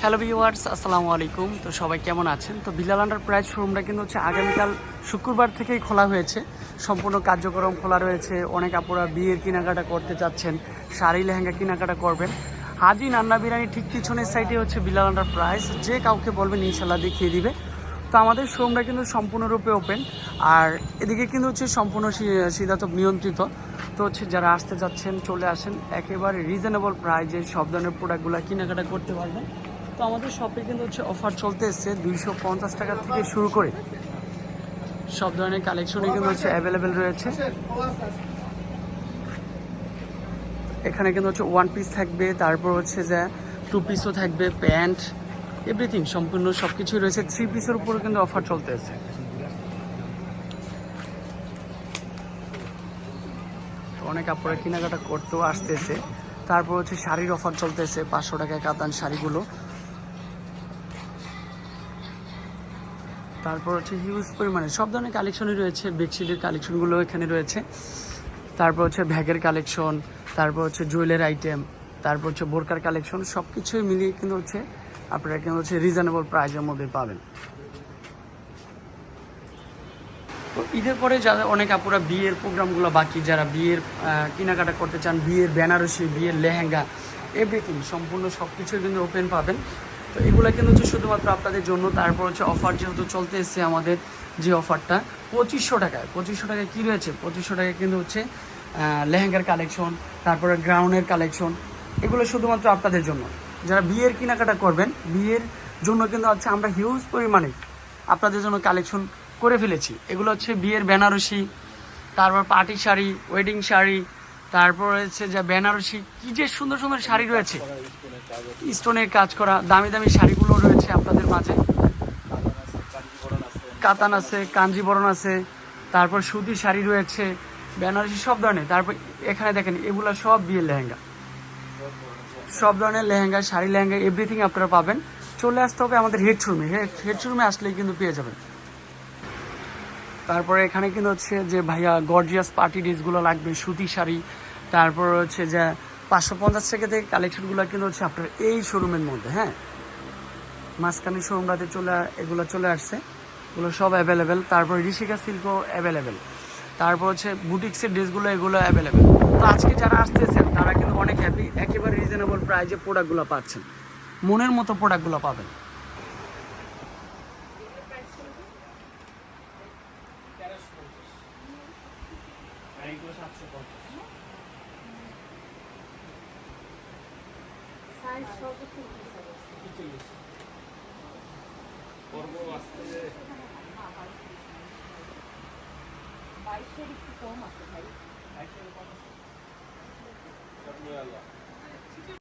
Hello viewers, আসসালামু আলাইকুম। তো সবাই কেমন আছেন? তো বিলাল আন্ডার প্রাইজ শোরুমটা কিন্তু হচ্ছে আগামীকাল শুক্রবার থেকেই খোলা হয়েছে। সম্পূর্ণ কার্যক্রম খোলা রয়েছে। অনেক আপুরা বিয়ের কেনাকাটা করতে চাচ্ছেন, শাড়ি, লেহেঙ্গা কেনাকাটা করবেন। হাজি নান্না বিরিয়ানি ঠিক পিছনের সাইডে হচ্ছে বিলাল আন্ডার প্রাইস যে কাউকে বলবেন ইনশাল্লাহ দেখিয়ে দিবে। তো আমাদের শোরুমটা কিন্তু সম্পূর্ণরূপে ওপেন আর এদিকে কিন্তু হচ্ছে সম্পূর্ণ সি- শীতাতপ নিয়ন্ত্রিত। তো হচ্ছে যারা আসতে যাচ্ছেন চলে আসেন, একেবারে রিজনেবল প্রাইজে সব ধরনের প্রোডাক্টগুলো কেনাকাটা করতে পারবেন। তো আমাদের শপে কিন্তু হচ্ছে অফার চলতে এসছে দুইশো পঞ্চাশ টাকা থেকে শুরু করে। সব ধরনের কালেকশনই কিন্তু হচ্ছে অ্যাভেলেবেল রয়েছে। এখানে কিন্তু হচ্ছে ওয়ান পিস থাকবে, তারপর হচ্ছে যে টু পিসও থাকবে, প্যান্ট এভরিথিং সম্পূর্ণ সব কিছুই রয়েছে থ্রি পিসের উপরও কিন্তু অফার চলতে আছে অনেক আপনারা কেনাকাটা করতেও আসতেছে। তারপর হচ্ছে শাড়ির অফার চলতেছে, পাঁচশো টাকায় কাতান শাড়িগুলো। তারপর হচ্ছে হিউজ পরিমাণে সব ধরনের কালেকশনই রয়েছে বেডশিটের কালেকশনগুলো এখানে রয়েছে। তারপর হচ্ছে ব্যাগের কালেকশন তারপর হচ্ছে জুয়েলের আইটেম তারপর হচ্ছে বোরকার কালেকশন সব কিছুই মিলিয়ে কিন্তু হচ্ছে আপনারা কিন্তু হচ্ছে রিজনেবল প্রাইসের মধ্যে পাবেন। তো ঈদের পরে যারা অনেক আপুরা বিয়ের প্রোগ্রামগুলো বাকি, যারা বিয়ের কেনাকাটা করতে চান, বিয়ের বেনারসি, বিয়ের লেহেঙ্গা এভরিথিং সম্পূর্ণ সব কিছুই কিন্তু ওপেন পাবেন। তো এগুলো কিন্তু হচ্ছে শুধুমাত্র আপনাদের জন্য। তারপর হচ্ছে অফার যেহেতু চলতে এসছে আমাদের যে অফারটা পঁচিশশো টাকায় পঁচিশশো টাকায় কী রয়েছে? পঁচিশশো টাকায় কিন্তু হচ্ছে লেহেঙ্গার কালেকশন তারপরে গ্রাউন্ডের কালেকশন এগুলো শুধুমাত্র আপনাদের জন্য। যারা বিয়ের কেনাকাটা করবেন, বিয়ের জন্য কিন্তু হচ্ছে আমরা হিউজ পরিমাণে আপনাদের জন্য কালেকশন করে ফেলেছি। এগুলো হচ্ছে বিয়ের বেনারসি, তারপর পার্টি শাড়ি ওয়েডিং শাড়ি তারপর হচ্ছে যে বেনারসি, কি যে সুন্দর সুন্দর শাড়ি রয়েছে। স্টোনের কাজ করা, দামি দামি শাড়িগুলো রয়েছে আপনাদের মাঝে। কাতান আছে, কাঞ্জিবরণ আছে, তারপর সুতি শাড়ি রয়েছে, বেনারসি সব ধরনের। তারপর এখানে দেখেন, এগুলো সব বিয়ের লেহেঙ্গা। সব ধরনের লেহেঙ্গা, শাড়ি লেহেঙ্গা এভরিথিং আপনারা পাবেন। চলে আসতে হবে আমাদের হেড শোরুমে হেড শোরুমে আসলেই কিন্তু পেয়ে যাবেন। তারপরে এখানে কিন্তু হচ্ছে যে ভাইয়া গর্জিয়াস পার্টি ড্রেসগুলো লাগবে, সুতি শাড়ি। তারপর হচ্ছে যে পাঁচশো পঞ্চাশ টাকা থেকে কালেকশনগুলো কিন্তু হচ্ছে আপনার এই শোরুমের মধ্যে হ্যাঁ? মাঝখানে শোরুমটাতে চলে এগুলো চলে আসছে। এগুলো সব অ্যাভেলেবেল তারপর ঋষিকা সিল্কও অ্যাভেলেবেল তারপর হচ্ছে বুটিক্সের ড্রেসগুলো এগুলো অ্যাভেলেবেল তো আজকে যারা আসতেছেন, তারা কিন্তু অনেক হ্যাপি একেবারে রিজনেবল প্রাইজে প্রোডাক্টগুলো পাচ্ছেন। মনের মতো প্রোডাক্টগুলো পাবেন। সাইজ সর্বোচ্চ উনত্রিশ হবে। বাইশের একটু কম আছে ভাই